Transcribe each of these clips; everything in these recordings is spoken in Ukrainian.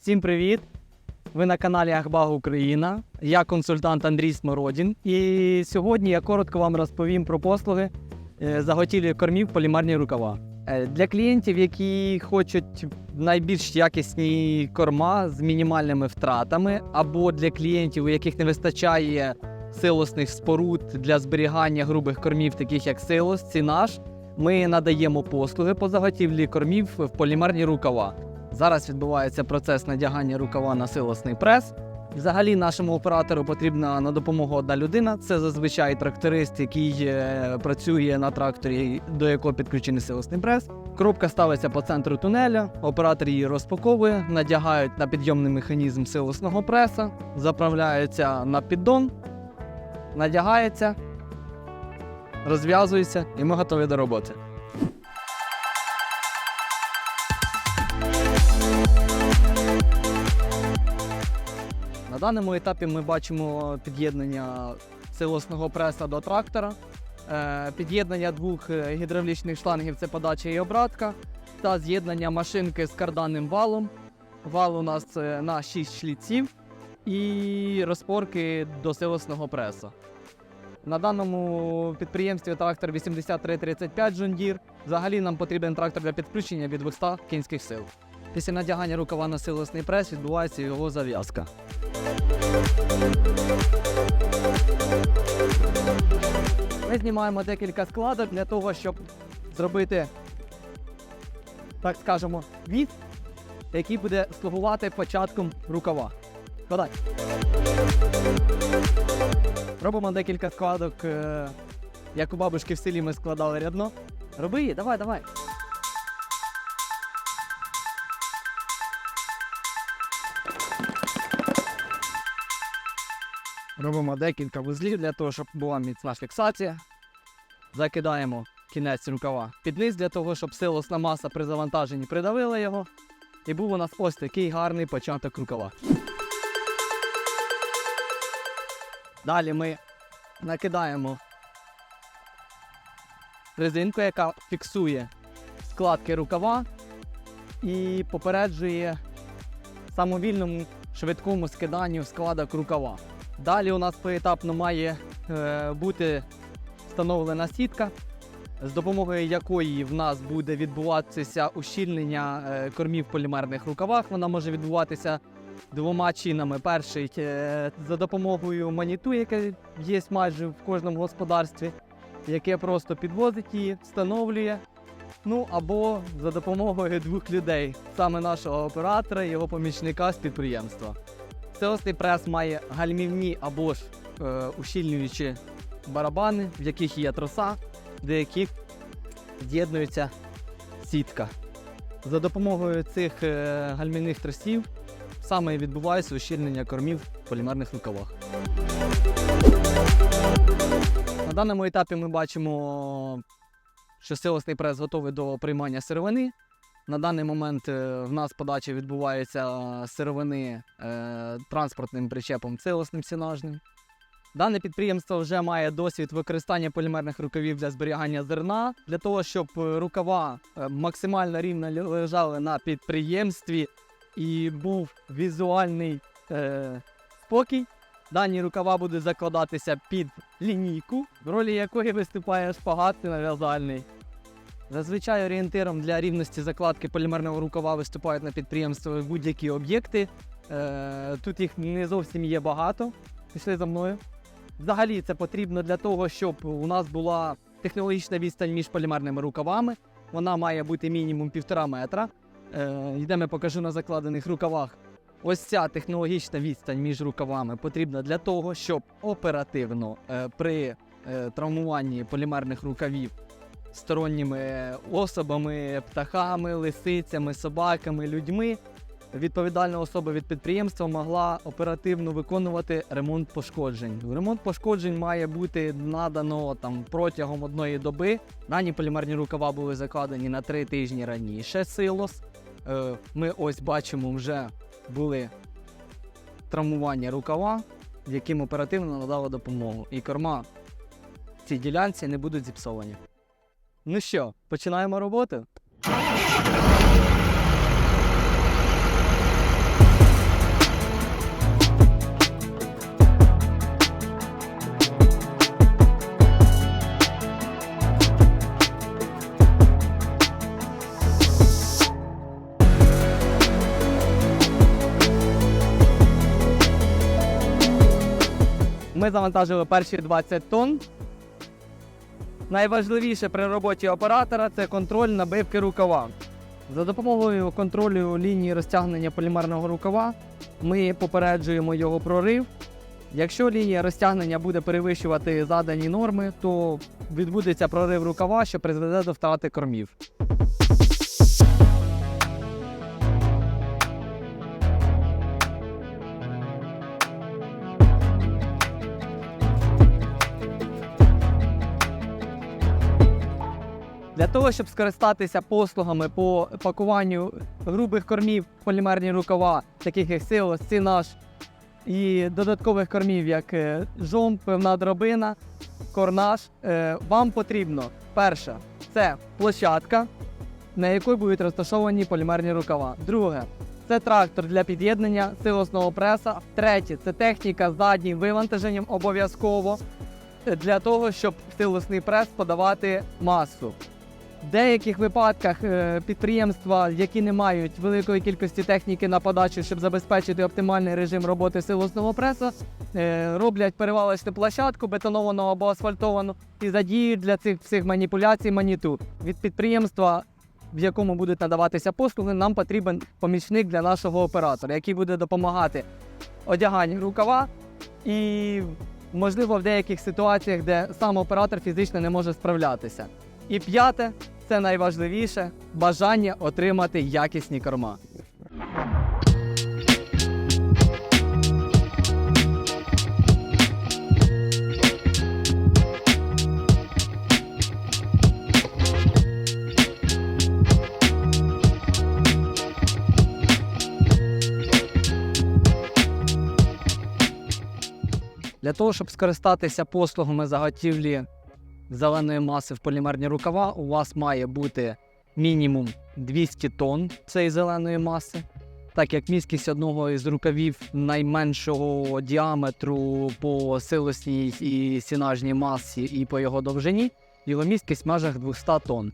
Всім привіт! Ви на каналі Ахбаг Україна. Я консультант Андрій Смородін. І сьогодні я коротко вам розповім про послуги е, заготівлі кормів полімерні рукава. Е, Для клієнтів, які хочуть найбільш якісні корма з мінімальними втратами, або для клієнтів, у яких не вистачає силосних споруд для зберігання грубих кормів, таких як силос, цінаш, ми надаємо послуги по заготівлі кормів в полімерні рукава. Зараз відбувається процес надягання рукава на силосний прес. Взагалі, нашому оператору потрібна на допомогу одна людина. Це зазвичай тракторист, який е, працює на тракторі, до якого підключений силосний прес. Коробка ставиться по центру тунеля, оператор її розпаковує, надягають на підйомний механізм силосного преса, заправляється на піддон, надягається, розв'язується, і ми готові до роботи. На даному етапі ми бачимо під'єднання силосного преса до трактора, е, під'єднання двох е, гідравлічних шлангів це подача і обратка, та з'єднання машинки з карданним валом. Вал у нас е, на 6 шліців і розпорки до силосного преса. На даному підприємстві трактор 8335 John Deere. Взагалі нам потрібен трактор для підключення від 200 кінських сил. Після надягання рукава на силосний прес відбувається його зав'язка. Ми знімаємо декілька складок для того, щоб зробити, так скажемо, від, який буде слугувати початком рукава. Складай. Робимо декілька складок, е, як у бабушки в селі ми складали рядно. Роби її, давай, давай. Робимо декілька вузлів для того, щоб була міцна фіксація. Закидаємо кінець рукава під низ для того, щоб силосна маса при завантаженні придавила його. І був у нас ось такий гарний початок рукава. Далі ми накидаємо резинку, яка фіксує складки рукава і попереджує самовільному швидкому скиданню складок рукава. Далі у нас поетапно має е, бути встановлена сітка, з допомогою якої в нас буде відбуватися ущільнення е, кормів в полімерних рукавах. Вона може відбуватися двома чинами. Перший е, за допомогою маніту, яке є майже в кожному господарстві, яке просто підвозить її, встановлює. Ну або за допомогою двох людей, саме нашого оператора і його помічника з підприємства. Силосний прес має гальмівні або ж е, ущільнюючі барабани, в яких є троса, до яких з'єднується сітка. За допомогою цих е, гальмівних тросів саме відбувається ущільнення кормів в полімерних рукавах. На даному етапі ми бачимо, що силосний прес готовий до приймання сировини. На даний момент е, в нас подача відбувається сировини е, транспортним причепом силосним сінажним. Дане підприємство вже має досвід використання полімерних рукавів для зберігання зерна, для того, щоб е, рукава максимально рівно лежали на підприємстві і був візуальний е, спокій. Дані рукава будуть закладатися під лінійку, в ролі якої виступає шпагат нав'язальний. Зазвичай орієнтиром для рівності закладки полімерного рукава виступають на підприємстві будь-які об'єкти. Е, тут їх не зовсім є багато. Пішли за мною. Взагалі це потрібно для того, щоб у нас була технологічна відстань між полімерними рукавами. Вона має бути мінімум півтора метра. Е, йдемо покажу на закладених рукавах. Ось ця технологічна відстань між рукавами потрібна для того, щоб оперативно е, при травмуванні полімерних рукавів сторонніми особами, птахами, лисицями, собаками, людьми. Відповідальна особа від підприємства могла оперативно виконувати ремонт пошкоджень. Ремонт пошкоджень має бути надано там протягом одної доби. Дані полімерні рукава були закладені на три тижні раніше. Силос. Е, Ми ось бачимо, вже були травмування рукава, яким оперативно надали допомогу. І корма в цій ділянці не будуть зіпсовані. Ну що, починаємо роботу? Ми завантажили перші 20 тонн. Найважливіше при роботі оператора це контроль набивки рукава. За допомогою контролю лінії розтягнення полімерного рукава ми попереджуємо його прорив. Якщо лінія розтягнення буде перевищувати задані норми, то відбудеться прорив рукава, що призведе до втрати кормів. Щоб скористатися послугами по пакуванню грубих кормів полімерні рукава, таких як силос, цінаш, і додаткових кормів, як е, жом, пивна дробина, корнаш, е, вам потрібно перше це площадка, на якій будуть розташовані полімерні рукава. Друге це трактор для під'єднання силосного преса. Третє це техніка з заднім вивантаженням обов'язково е, для того, щоб силосний прес подавати масу. В деяких випадках е, підприємства, які не мають великої кількості техніки на подачу, щоб забезпечити оптимальний режим роботи силосного преса, е, роблять перевалочну площадку, бетоновану або асфальтовану, і задіють для цих всіх маніпуляцій маніту. Від підприємства, в якому будуть надаватися послуги, нам потрібен помічник для нашого оператора, який буде допомагати одяганню рукава і, можливо, в деяких ситуаціях, де сам оператор фізично не може справлятися. І п'яте це найважливіше бажання отримати якісні корма. Для того, щоб скористатися послугами заготівлі зеленої маси в полімерні рукава, у вас має бути мінімум 200 тонн цієї зеленої маси. Так як міськість одного із рукавів найменшого діаметру по силосній і сінажній масі і по його довжині, його міськість в межах 200 тонн.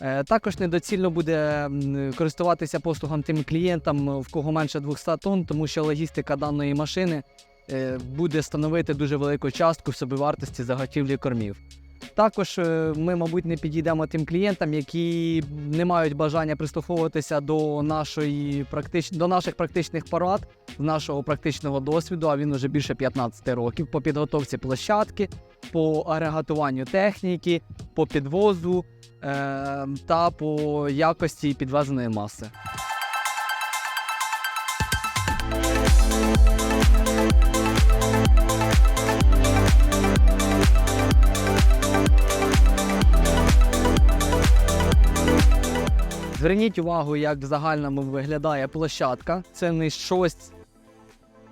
Е, Також недоцільно буде користуватися послугам тим клієнтам, в кого менше 200 тонн, тому що логістика даної машини е, буде становити дуже велику частку собівартості заготівлі кормів. Також е, ми, мабуть, не підійдемо тим клієнтам, які не мають бажання прислуховуватися до нашої практич... до наших практичних порад, нашого практичного досвіду, а він уже більше 15 років по підготовці площадки, по агрегатуванню техніки, по підвозу е- та по якості підвезеної маси. Зверніть увагу, як в загальному виглядає площадка. Це не щось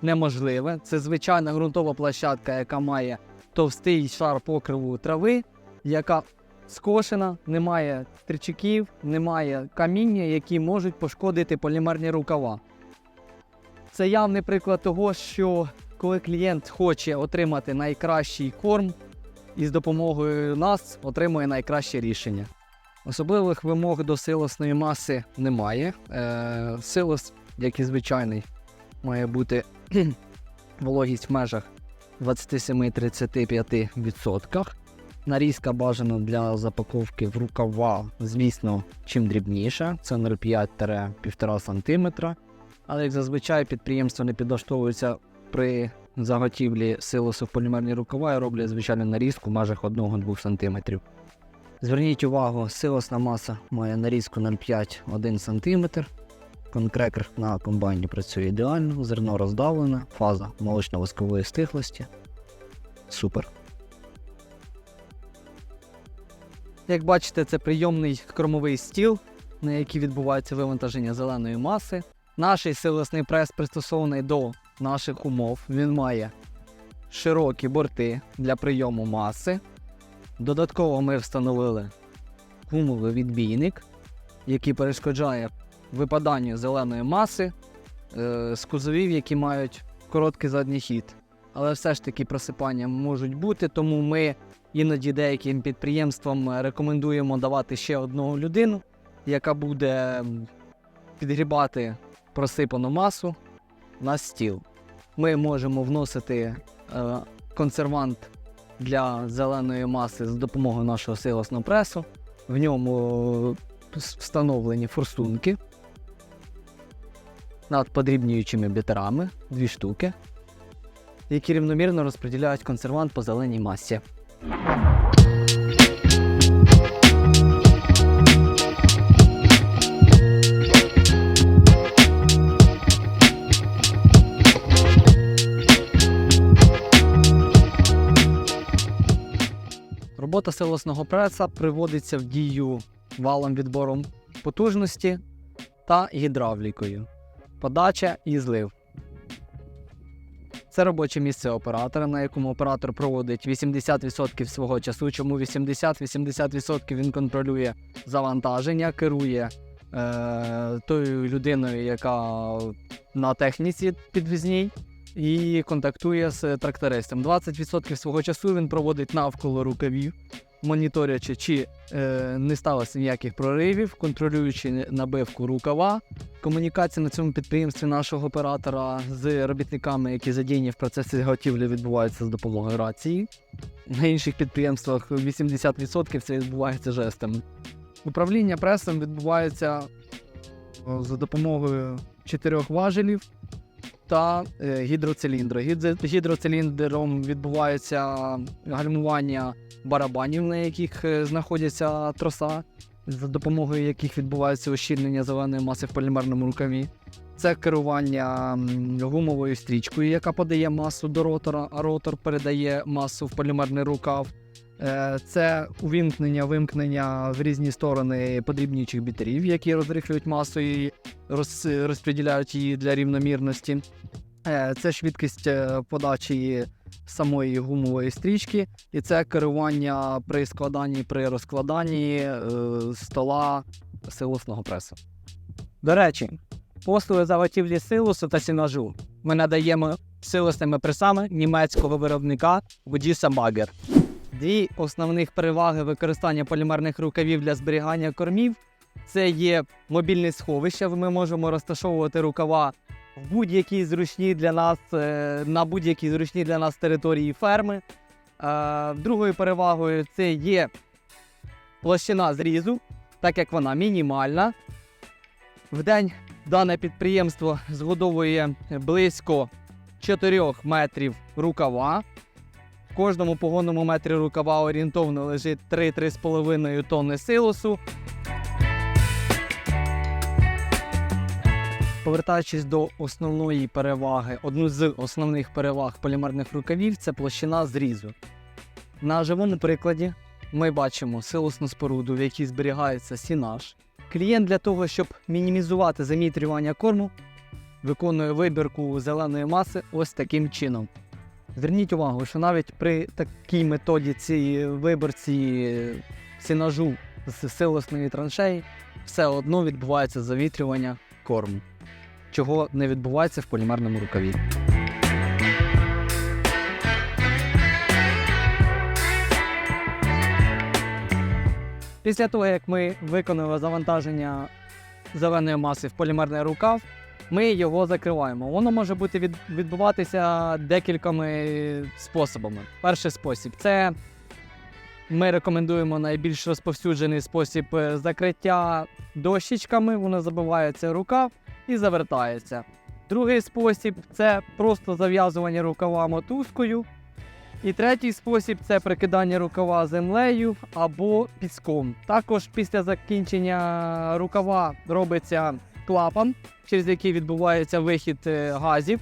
неможливе. Це звичайна ґрунтова площадка, яка має товстий шар покриву трави, яка скошена, немає стрічків, немає каміння, які можуть пошкодити полімерні рукава. Це явний приклад того, що коли клієнт хоче отримати найкращий корм, і з допомогою нас отримує найкраще рішення. Особливих вимог до силосної маси немає. Е, силос, як і звичайний, має бути вологість в межах 27-35%. Нарізка бажана для запаковки в рукава, звісно, чим дрібніша, це 0,5-1,5 см. Але як зазвичай підприємства не підлаштовуються при заготівлі силосу в полімерні рукава і роблять звичайну нарізку в межах 1-2 см. Зверніть увагу, силосна маса має нарізку 0,5-1 см. Конкрекер на комбайні працює ідеально, зерно роздавлене, фаза молочно-воскової стиглості. Супер. Як бачите, це прийомний кормовий стіл, на який відбувається вивантаження зеленої маси. Наш силосний прес пристосований до наших умов. Він має широкі борти для прийому маси. Додатково ми встановили гумовий відбійник, який перешкоджає випаданню зеленої маси е, з кузовів, які мають короткий задній хід. Але все ж таки просипання можуть бути, тому ми іноді деяким підприємствам рекомендуємо давати ще одну людину, яка буде підгрібати просипану масу на стіл. Ми можемо вносити е, консервант для зеленої маси з допомогою нашого силосного пресу. В ньому е, встановлені форсунки над подрібнюючими бітерами, дві штуки, які рівномірно розподіляють консервант по зеленій масі. Робота силосного преса приводиться в дію валом відбором потужності та гідравлікою, подача і злив. Це робоче місце оператора, на якому оператор проводить 80% свого часу. Чому 80-80% він контролює завантаження, керує е, тою людиною, яка на техніці підвізній, і контактує з трактористом. 20% свого часу він проводить навколо рукавів, моніторячи, чи е, не сталося ніяких проривів, контролюючи набивку рукава. Комунікація на цьому підприємстві нашого оператора з робітниками, які задіяні в процесі заготівлі, відбувається з допомогою рації. На інших підприємствах 80% це відбувається жестами. Управління пресом відбувається за допомогою чотирьох важелів та е, гідроциліндра. Гідроциліндром відбувається гальмування барабанів, на яких е, знаходяться троса, за допомогою яких відбувається ощільнення зеленої маси в полімерному рукаві. Це керування гумовою стрічкою, яка подає масу до ротора, а ротор передає масу в полімерний рукав. Е, Це увімкнення, вимкнення в різні сторони подрібнюючих бітерів, які розрихлюють масу і роз, розподіляють її для рівномірності. Е, Це швидкість е, подачі самої гумової стрічки, і це керування при складанні, при розкладанні стола силосного пресу. До речі, послуги заготівлі силосу та сінажу ми надаємо силосними пресами німецького виробника Budisa Bagger. Дві основних переваги використання полімерних рукавів для зберігання кормів це є мобільне сховище. Ми можемо розташовувати рукава в будь-якій зручній для нас е, на будь-якій зручній для нас території ферми. Е, Другою перевагою це є площина зрізу, так як вона мінімальна. В день дане підприємство згодовує близько 4 метрів рукава. Кожному погонному метрі рукава орієнтовно лежить 3-3,5 тонни силосу. Повертаючись до основної переваги, одну з основних переваг полімерних рукавів це площина зрізу. На живому прикладі ми бачимо силосну споруду, в якій зберігається сінаж. Клієнт для того, щоб мінімізувати замітрювання корму, виконує вибірку зеленої маси ось таким чином. Зверніть увагу, що навіть при такій методіці виборці сінажу з силосної траншеї все одно відбувається завітрювання корму чого не відбувається в полімерному рукаві. Після того, як ми виконали завантаження зеленої маси в полімерний рукав, ми його закриваємо. Воно може бути від, відбуватися декількома способами. Перший спосіб це ми рекомендуємо найбільш розповсюджений спосіб е, закриття дощечками, воно забивається рукав і завертається. Другий спосіб це просто зав'язування рукава мотузкою. І третій спосіб це прикидання рукава землею або піском. Також після закінчення рукава робиться клапан, через який відбувається вихід е, газів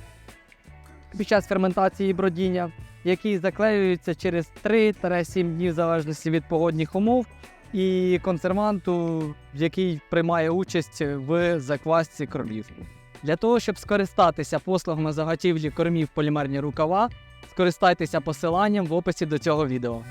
під час ферментації і бродіння, який заклеюється через 3-7 днів в залежності від погодних умов і консерванту, який приймає участь в заквасці кормів. Для того, щоб скористатися послугами заготівлі кормів полімерні рукава, скористайтеся посиланням в описі до цього відео.